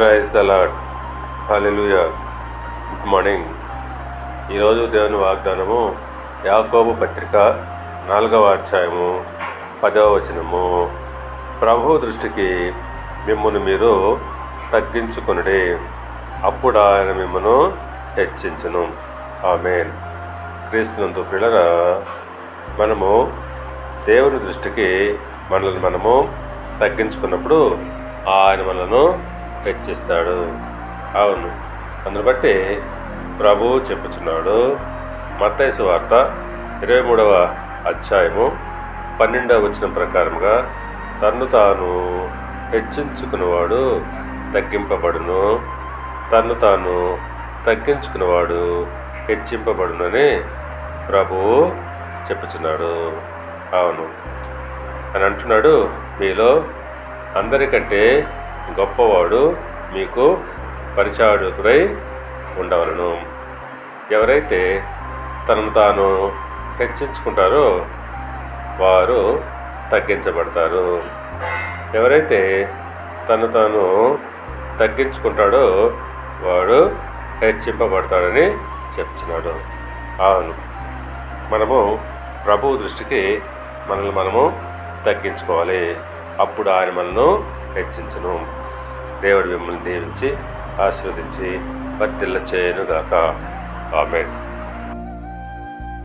Praise the Lord good morning ఈరోజు దేవుని వాగ్దానము యాకోబు పత్రిక నాలుగవ అధ్యాయము పదవ వచనము. ప్రభు దృష్టికి మిమ్మల్ని మీరు తగ్గించుకునుడి. అప్పుడు ఆయన మిమ్మను హెచ్చించును. ఆమెన్. క్రీస్తునందు పిల్లల మనము దేవుని దృష్టికి మనల్ని మనము తగ్గించుకున్నప్పుడు ఆయన మనను హెచ్చిస్తాడు అవును. అందును బట్టి ప్రభువు చెప్పుచున్నాడు. మత్తైసు వార్త ఇరవై మూడవ అధ్యాయము పన్నెండవ వచ్చిన ప్రకారంగా తన్ను తాను హెచ్చించుకున్నవాడు తగ్గింపబడును. తన్ను తాను తగ్గించుకున్నవాడు హెచ్చింపబడునని ప్రభువు చెప్పుచున్నాడు. అవును. అని అంటున్నాడు మీలో అందరికంటే గొప్పవాడు మీకు పరిచారకుడై ఉండవలను. ఎవరైతే తనను తాను హెచ్చించుకుంటారో వారు తగ్గించబడతారు. ఎవరైతే తను తాను తగ్గించుకుంటాడో వాడు హెచ్చింపబడతాడని చెప్తున్నాడు. అవును. మనము ప్రభు దృష్టికి మనల్ని మనము తగ్గించుకోవాలి. అప్పుడు ఆయన మనను హెచ్చించును దేవుడు మిమ్మల్ని దీవించి ఆశీర్వదించి పట్టిల్ల చేయనుగాక. ఆమె